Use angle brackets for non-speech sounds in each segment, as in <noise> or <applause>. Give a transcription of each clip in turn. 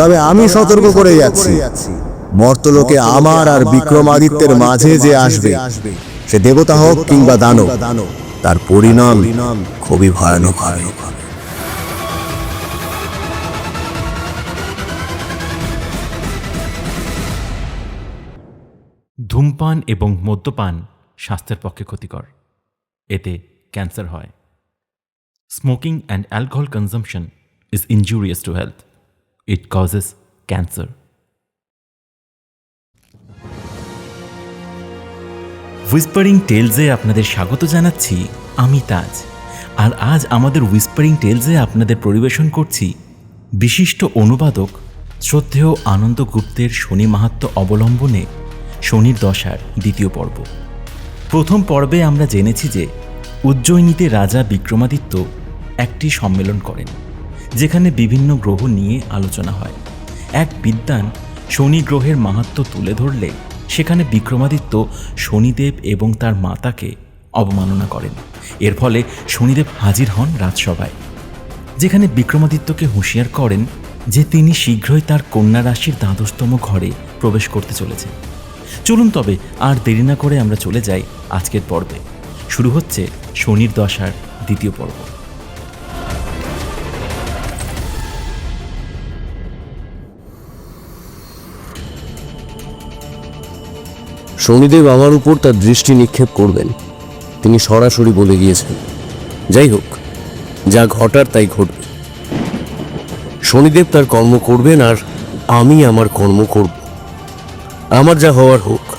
তবে আমি সতর্ক করে যাচ্ছি। মর্তলোকে আমার আর বিক্রমাদিত্যের মাঝে যে আসবে সে দেবতা হোক কিংবা দানব তার পরিণাম খুবই ভয়ানক হবে। ধূমপান এবং মদ্যপান স্বাস্থ্যের পক্ষে ক্ষতিকর। এতে ক্যান্সার হয়। Smoking and alcohol consumption is injurious to health it causes cancer whispering টেলসে আপনাদের স্বাগত জানাচ্ছি আমি তাজ। আর আজ আমাদের হুইসপারিং টেলসে আপনাদের পরিবেশন করছি বিশিষ্ট অনুবাদক শ্রদ্ধেয় আনন্দ গুপ্তের শনি মাহাত্ম্য অবলম্বনে শনির দশার দ্বিতীয় পর্ব। প্রথম পর্বে আমরা জেনেছি যে উজ্জয়িনীতে রাজা বিক্রমাদিত্য একটি সম্মেলন করেন। যেখানে বিভিন্ন গ্রহ নিয়ে আলোচনা হয়। এক বিদ্বান শনি গ্রহের মাহাত্ম্য তুলে ধরলে সেখানে বিক্রমাদিত্য শনিদেব এবং তার মাতাকে অবমাননা করেন। এর ফলে শনিদেব হাজির হন রাজসভায়। যেখানে বিক্রমাদিত্যকে হুঁশিয়ার করেন যে তিনি শীঘ্রই তার কন্যা রাশির দ্বাদশতম ঘরে প্রবেশ করতে চলেছেন। চলুন তবে আর দেরি না করে আমরা চলে যাই আজকের পর্বে। শুরু হচ্ছে শনির দশার দ্বিতীয় পর্ব। শনিদেব আমার উপর তার দৃষ্টি নিক্ষেপ করবেন। তিনি সরাসরি বলে গিয়েছেন, যাই হোক, যা ঘটার তাই ঘটবে। শনিদেব তার কর্ম করবেন আর আমি আমার কর্ম করব। আমার যা হওয়ার হোক।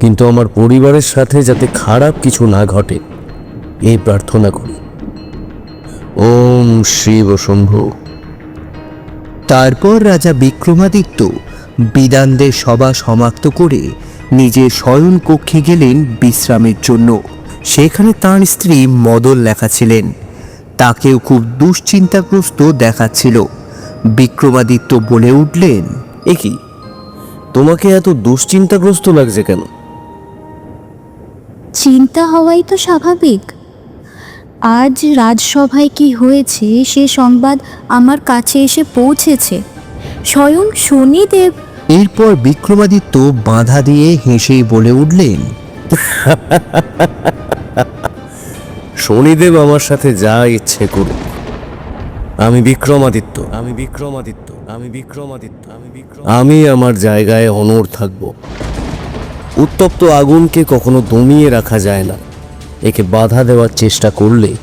কিন্তু আমার পরিবারের সাথে যাতে খারাপ কিছু না ঘটে, এই প্রার্থনা করি। ওম শিব শম্ভু। তারপর রাজা বিক্রমাদিত্য বিদানদের সভা সমাপ্ত করে নিজের শয়ন কক্ষে গেলেন বিশ্রামের জন্য। সেখানে তার স্ত্রী মদন লেখা ছিলেন তাকেও খুব দুশ্চিন্তাগ্রস্ত দেখাচ্ছিল। বিক্রমাদিত্য বলে উঠলেন এ কি? তোমাকে এত দুশ্চিন্তাগ্রস্ত লাগছে কেন? চিন্তা হওয়াই তো স্বাভাবিক। আজ রাজসভায় কি হয়েছে সে সংবাদ আমার কাছে এসে পৌঁছেছে। স্বয়ং শনিদেব এরপর বিক্রমাদিত্য বাধা দিয়ে হেসেই বলে উঠলেন শনিদেব আমার সাথে যা ইচ্ছে করুক। আমি বিক্রমাদিত্য। আমি বিক্রমাদিত্য। আমি বিক্রমাদিত্য। আমি বিক্রম আমি আমার জায়গায় অনড় থাকব। উত্তপ্ত আগুনকে কখনো দমিয়ে রাখা যায় না। একে বাধা দেওয়ার চেষ্টা করলে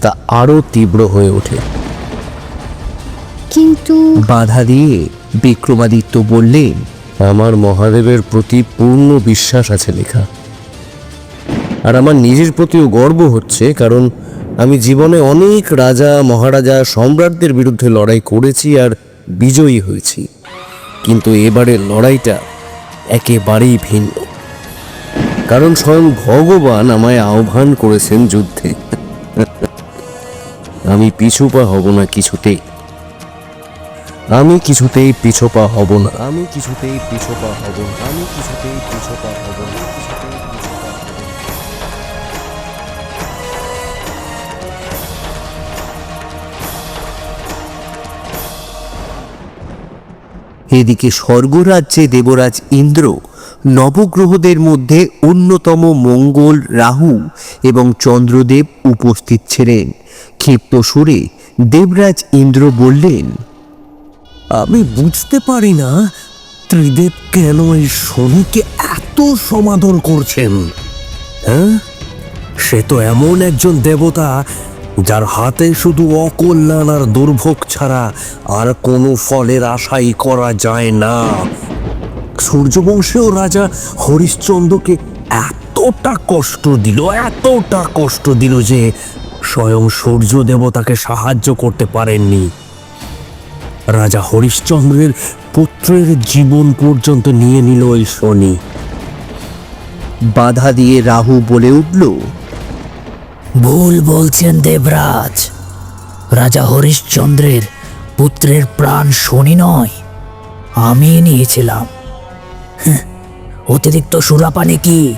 তা আরও তীব্র হয়ে ওঠে। কিন্তু বাধা দিয়ে বিক্রমাদিত্য বললেন, আমার মহাদেবের প্রতি পূর্ণ বিশ্বাস আছে লেখা। আর আমার নিজের প্রতিও গর্ব হচ্ছে, কারণ আমি জীবনে অনেক রাজা, মহারাজা, সম্রাটদের বিরুদ্ধে লড়াই করেছি আর বিজয়ী হয়েছি। কিন্তু এবারের লড়াইটা একেবারেই ভিন্ন। কারণ স্বয়ং ভগবান আমায় আহ্বান করেছেন যুদ্ধে। আমি পিছুপা হব না কিছুতেই। আমি কিছুতেই পিছোপা হব না। আমি কিছুতেই পিছোপা হব না। আমি কিছুতেই পিছোপা হব না। হব না। এদিকে স্বর্গরাজ্যে দেবরাজ ইন্দ্র নবগ্রহদের মধ্যে অন্যতম মঙ্গল রাহু এবং চন্দ্রদেব উপস্থিত ছিলেন। ক্ষিপ্ত সুরে দেবরাজ ইন্দ্র বললেন আমি বুঝতে পারি না ত্রিদেব কেন এই শনিকে এত সমাদর করছেন হ্যাঁ? সে তো এমন একজন দেবতা যার হাতে শুধু অকল্যাণ আর দুর্ভোগ ছাড়া আর কোনো ফলের আশাই করা যায় না। সূর্যবংশেও রাজা হরিশ্চন্দ্রকে এতটা কষ্ট দিল, এতটা কষ্ট দিল যে স্বয়ং সূর্য দেবতাকে সাহায্য করতে পারেননি। রাজা হরিশ্চন্দ্রের পুত্রের জীবন পর্যন্ত নিয়ে নিল ওই শনি। বাধা দিয়ে রাহু বলে উঠল ভুল বলছেন দেবরাজ। রাজা হরিশ্চন্দ্রের পুত্রের প্রাণ শনি নয় আমি নিয়েছিলাম। হ্যাঁ, <laughs> অতিরিক্ত সুরাপানে কি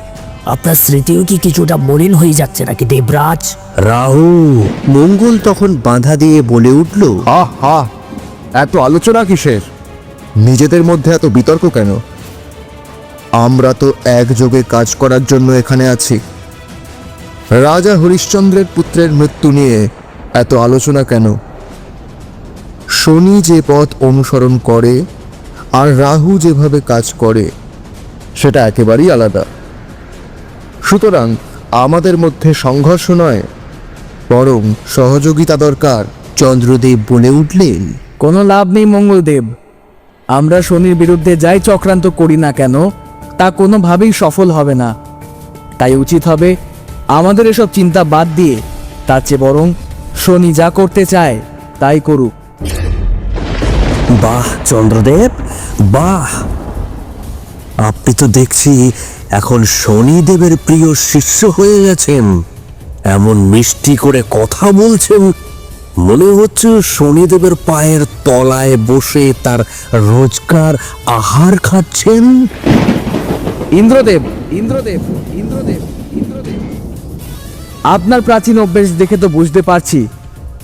আপনার স্মৃতিও কি কিছুটা মলিন হয়ে যাচ্ছে নাকি দেবরাজ? রাহু মঙ্গল তখন বাধা দিয়ে বলে উঠল হা হা এত আলোচনা কিসের? নিজেদের মধ্যে এত বিতর্ক কেন? আমরা তো একযোগে কাজ করার জন্য এখানে আছি। রাজা হরিশ্চন্দ্রের পুত্রের মৃত্যু নিয়ে এত আলোচনা কেন? শনি যে পথ অনুসরণ করে, আর রাহু যেভাবে কাজ করে, সেটা একেবারেই আলাদা। সুতরাং আমাদের মধ্যে সংঘর্ষ নয়, বরং সহযোগিতা দরকার চন্দ্রদেব বলে উঠলেন। কোনো লাভ নেই মঙ্গলদেব। আমরা শনির বিরুদ্ধে যাই চক্রান্ত করি না কেন, তা কোনোভাবেই সফল হবে না। তাই উচিত হবে আমাদের এসব চিন্তা বাদ দিয়ে, তার চেয়ে বরং শনি যা করতে চায়, তাই করুক। বাহ, চন্দ্রদেব, বাহ। আপনি তো দেখছি এখন শনিদেবের প্রিয় শিষ্য হয়ে গেছেন। এমন মিষ্টি করে কথা বলছেন মনে হচ্ছে শনিদেবের পায়ের তলায় বসে তার রোজকার আহার খাচ্ছেন? ইন্দ্রদেব ইন্দ্রদেব ইন্দ্রদেব ইন্দ্রদেব। আপনার প্রাচীন অভ্যেস দেখে তো বুঝতে পারছি।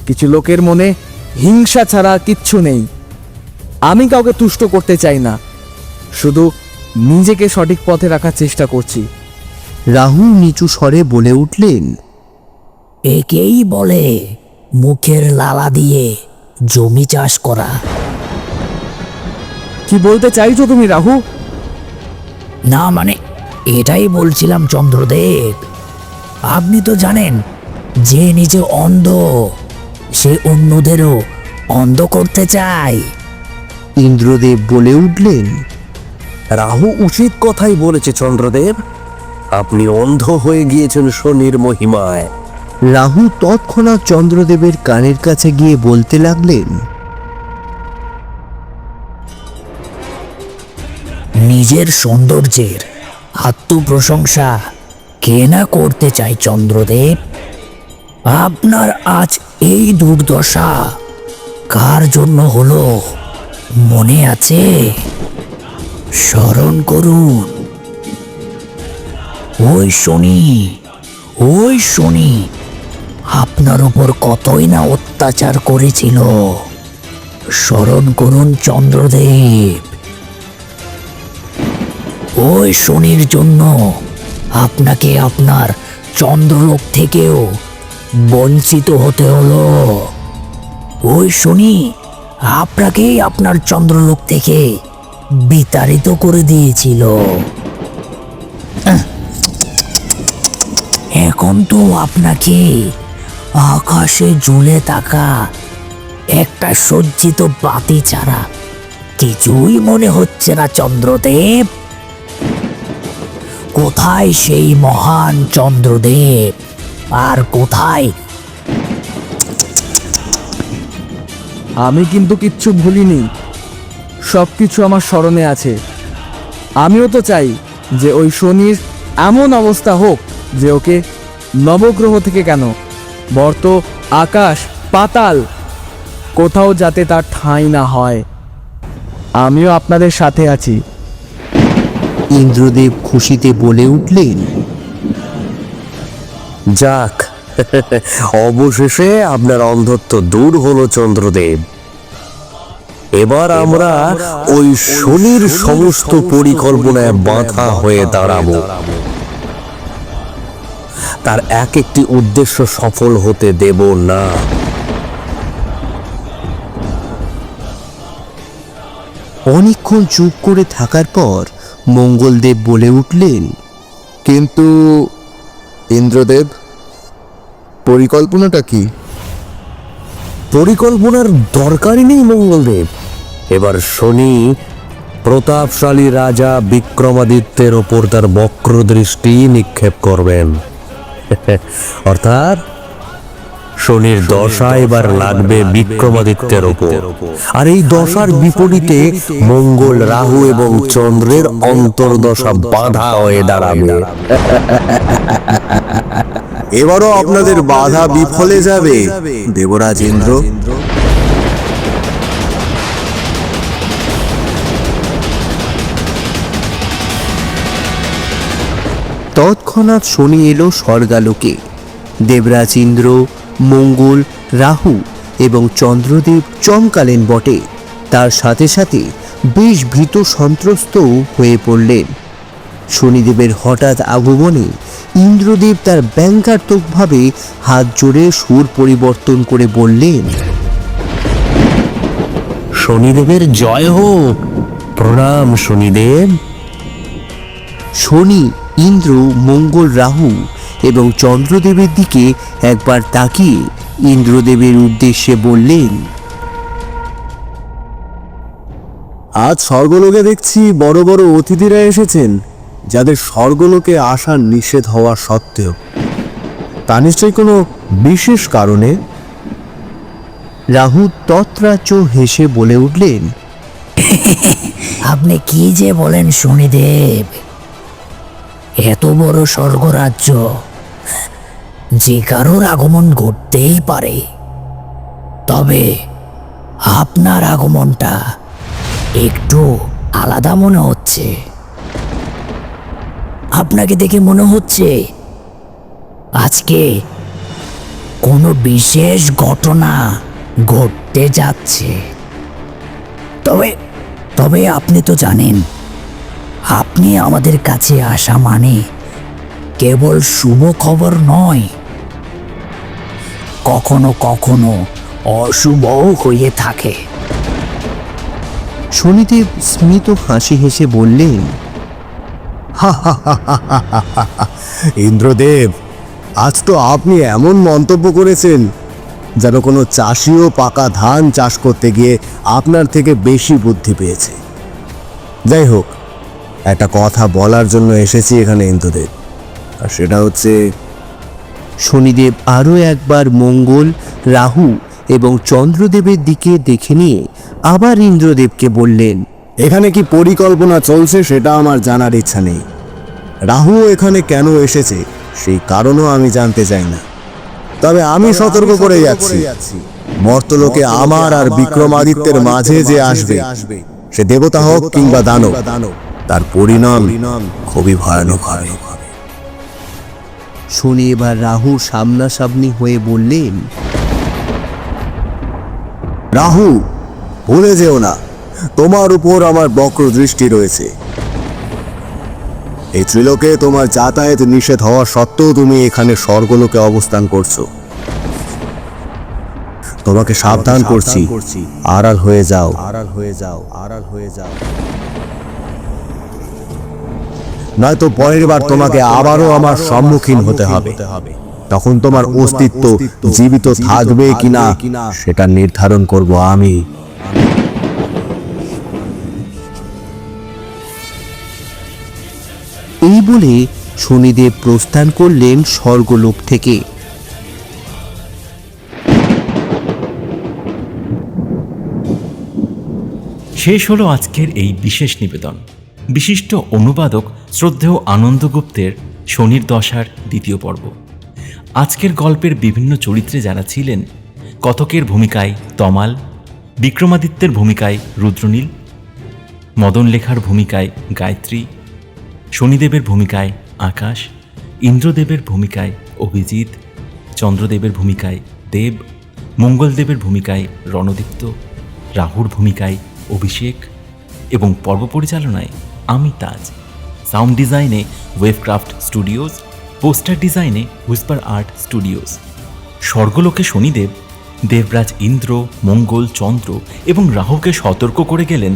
কিছু লোকের মনে হিংসা ছাড়া কিচ্ছু নেই। আমি কাউকে তুষ্ট করতে চাই না। শুধু নিজেকে সঠিক পথে রাখার চেষ্টা করছি। রাহু নিচু স্বরে বলে উঠলেন একেই বলে মুখের লালা দিয়ে জমি চাষ করা। কি বলতে চাইছো তুমি রাহু? না মানে এটাই বলছিলাম চন্দ্রদেব। আপনি তো জানেন যে নিজে অন্ধ সে অন্যদেরও অন্ধ করতে চায়। ইন্দ্রদেব বলে উঠলেন রাহু উচিত কথাই বলেছে চন্দ্রদেব আপনি অন্ধ হয়ে গিয়েছেন শনির মহিমায় রাহু তৎক্ষণাৎ চন্দ্রদেবের কানের কাছে গিয়ে বলতে লাগলেন, নিজের সৌন্দর্যের আত্মপ্রশংসা কে না করতে চায় চন্দ্রদেব? আপনার আজ এই দুর্দশা কার জন্য হলো মনে আছে? স্মরণ করুন। ওই শনি ওই শনি আপনার উপর কতই না অত্যাচার করেছিল। স্মরণ করুন চন্দ্রদেব। ওই শনির জন্য আপনাকে আপনার চন্দ্রলোক থেকেও বঞ্চিত হতে হলো। ওই শনি আপনাকেই আপনার চন্দ্রলোক থেকে বিতাড়িত করে দিয়েছিল। এখন তো আপনাকে আকাশে ঝুলে থাকা একটা সজ্জিত বাতি ছাড়া কিছুই মনে হচ্ছে না চন্দ্রদেব। কোথায় সেই মহান চন্দ্রদেব? আর কোথায়? আমি কিন্তু কিচ্ছু ভুলিনি। সব কিছু আমার স্মরণে আছে। আমিও তো চাই যে ওই শনির এমন অবস্থা হোক যে ওকে নবগ্রহ থেকে কেন বর্ত আকাশ পাতাল। কোথাও যাতে তার ঠাঁই না হয়। আমিও আপনাদের সাথে আছি। ইন্দ্রদেব খুশিতে বলে উঠলেন যাক অবশেষে আপনার অন্ধত্ব দূর হলো চন্দ্রদেব। এবার আমরা ওই শনির সমস্ত পরিকল্পনায় বাধা হয়ে দাঁড়াবো। তার এক একটি উদ্দেশ্য সফল হতে দেব না। অনেকক্ষণ চুপ করে থাকার পর মঙ্গলদেব বলে উঠলেন কিন্তু ইন্দ্রদেব পরিকল্পনাটা কি? পরিকল্পনার দরকারই নেই মঙ্গলদেব। এবার শনি প্রতাপশালী রাজা বিক্রমাদিত্যের ওপর তার বক্র দৃষ্টি নিক্ষেপ করবেন। <laughs> অর্থাৎ শনির দশা এবার লাগবে বিক্রমাদিত্যের ওপর। আর এই দশার বিপরীতে মঙ্গল রাহু এবং চন্দ্রের অন্তর্দশা বাধা হয়ে দাঁড়াবে। এবারও আপনাদের বাধা বিফলে যাবে। দেবরাজ ইন্দ্র। তৎক্ষণাৎ শনি এলো স্বর্গালোকে। দেবরাজ ইন্দ্র মঙ্গল রাহু এবং চন্দ্রদেব চমকালেন বটে। তার সাথে সাথে বেশ ভীত সন্ত্রস্তও হয়ে পড়লেন। শনিদেবের হঠাৎ আগমনে ইন্দ্রদেব তার ব্যঙ্গাত্মকভাবে হাত জোড়ে সুর পরিবর্তন করে বললেন শনিদেবের জয় হোক। প্রণাম শনিদেব। শনি ইন্দ্র মঙ্গল রাহু এবং চন্দ্রদেবের দিকে একবার তাকিয়ে ইন্দ্রদেবের উদ্দেশ্যে বললেন আজ স্বর্গলোকে দেখছি বড় বড় অতিথিরা এসেছেন যাদের স্বর্গলোকে আসার নিষেধ হওয়া সত্ত্বেও। তা নিশ্চয়ই কোনো বিশেষ কারণে? রাহু তত্রাচ হেসে বলে উঠলেন <laughs> আপনি কি যে বলেন শনিদেব? এত বড় স্বর্গরাজ্য, যে কারোর আগমন ঘটতেই পারে। তবে আপনার আগমনটা একটু আলাদা মনে হচ্ছে। আপনাকে দেখে মনে হচ্ছে আজকে কোনো বিশেষ ঘটনা ঘটতে যাচ্ছে। তবে তবে আপনি তো জানেন আপনি আমাদের কাছে আসা মানে কেবল শুভ খবর নয়। কখনো কখনো অশুভও হয়ে থাকে। শনিদেব স্মিত হাসি হেসে বললেন ইন্দ্রদেব, আজ তো আপনি এমন মন্তব্য করেছেন, যেন কোনো চাষিও পাকা ধান চাষ করতে গিয়ে আপনার থেকে বেশি বুদ্ধি পেয়েছে। যাই হোক একটা কথা বলার জন্য এসেছি এখানে ইন্দ্রদেব। আর সেটা হচ্ছে শনিদেব আরও একবার মঙ্গল রাহু এবং চন্দ্রদেবের দিকে দেখে নিয়ে আবার ইন্দ্রদেবকে বললেন এখানে কি পরিকল্পনা চলছে সেটা আমার জানার ইচ্ছা নেই। রাহু এখানে কেন এসেছে সেই কারণও আমি জানতে চাই না। তবে আমি সতর্ক করে যাচ্ছি। মর্তলোকে আমার আর বিক্রমাদিত্যের মাঝে যে আসবে সে দেবতা হোক কিংবা দানব। তার পরিণাম খুবই ভয়ানক হবে শনি এবার রাহু সামনাসামনি হয়ে বললেন রাহু ভুলে যেও না তোমার উপর আমার বক্র দৃষ্টি রয়েছে। এই ত্রিলোকে তোমার যাতায়াত নিষেধ হওয়া সত্ত্বেও তুমি এখানে স্বর্গলোকে অবস্থান করছ। তোমাকে সাবধান করছি আড়াল হয়ে যাও। আড়াল হয়ে যাও আড়াল হয়ে যাও। নয়তো পরের বার তোমাকে আবারও আমার সম্মুখীন হতে হবে। তখন তোমার অস্তিত্ব জীবিত থাকবে কিনা সেটা নির্ধারণ করব আমি। এই বলে শনিদেব প্রস্থান করলেন স্বর্গলোক থেকে। শেষ হলো আজকের এই বিশেষ নিবেদন। বিশিষ্ট অনুবাদক শ্রদ্ধেয় আনন্দগুপ্তের শনির দশার দ্বিতীয় পর্ব। আজকের গল্পের বিভিন্ন চরিত্রে যারা ছিলেন, কথকের ভূমিকায় তমাল, বিক্রমাদিত্যের ভূমিকায় রুদ্রনীল মদন লেখার ভূমিকায় গায়ত্রী, শনিদেবের ভূমিকায় আকাশ, ইন্দ্রদেবের ভূমিকায় অভিজিৎ, চন্দ্রদেবের ভূমিকায় দেব, মঙ্গলদেবের ভূমিকায় রণদীপ্ত, রাহুর ভূমিকায় অভিষেক এবং পর্ব পরিচালনায় আমি তাজ। সাউন্ড ডিজাইনে ওয়েভক্রাফট স্টুডিওস পোস্টার ডিজাইনে হুইস্পার আর্ট স্টুডিওস স্বর্গলোকে শনিদেব, দেবরাজ ইন্দ্র, মঙ্গল চন্দ্র এবং রাহুকে সতর্ক করে গেলেন।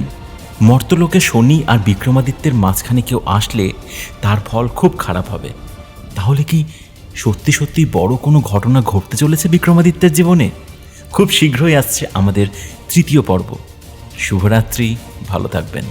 মর্তলোকে শনি আর বিক্রমাদিত্যের মাঝখানে কেউ আসলে তার ফল খুব খারাপ হবে। তাহলে কি সত্যি সত্যি বড় কোনো ঘটনা ঘটতে চলেছে বিক্রমাদিত্যের জীবনে? খুব শীঘ্রই আসছে আমাদের তৃতীয় পর্ব। শুভরাত্রি, ভালো থাকবেন।